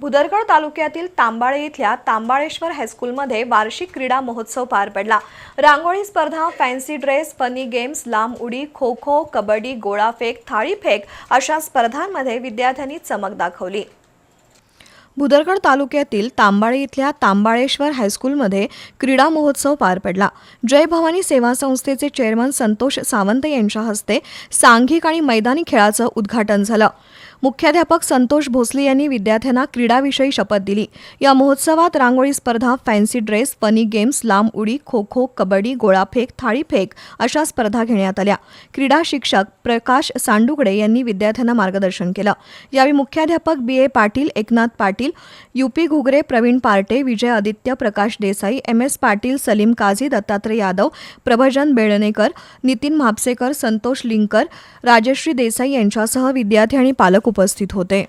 भुदरगड तालुक्यातील तांबाळे इथल्या तांबाळेश्वर हायस्कूलमध्ये वार्षिक क्रीडा महोत्सव पार पडला. रांगोळी स्पर्धा फॅन्सी ड्रेस फनी गेम्स लांब उडी खो खो कबड्डी गोळाफेक थाळीफेक अशा स्पर्धांमध्ये विद्यार्थ्यांनी चमक दाखवली. भुदरगड तालुक्यातील तांबाळे इथल्या तांबाळेश्वर हायस्कूलमध्ये क्रीडा महोत्सव पार पडला. जय भवानी सेवा संस्थेचे चेअरमन संतोष सावंत यांच्या हस्ते सांघिक आणि मैदानी खेळाचं उद्घाटन झालं. मुख्याध्यापक संतोष भोसले यांनी विद्यार्थ्यांना क्रीडाविषयी शपथ दिली. या महोत्सवात रांगोळी स्पर्धा फॅन्सी ड्रेस फनी गेम्स लांब उडी खो खो कबड्डी गोळाफेक थाळीफेक अशा स्पर्धा घेण्यात आल्या. क्रीडा शिक्षक प्रकाश सांडुगडे यांनी विद्यार्थ्यांना मार्गदर्शन केलं. यावेळी मुख्याध्यापक B A Patil Eknath Patil UP Ghugare Pravin Parte Vijay Aditya Prakash Desai M S Patil Salim Kazi Dattatray Yadav Prabhajan Belnekar Nitin Mhapsekar Santosh Linkar Rajashree Desai यांच्यासह विद्यार्थी आणि पालक उपस्थित होते.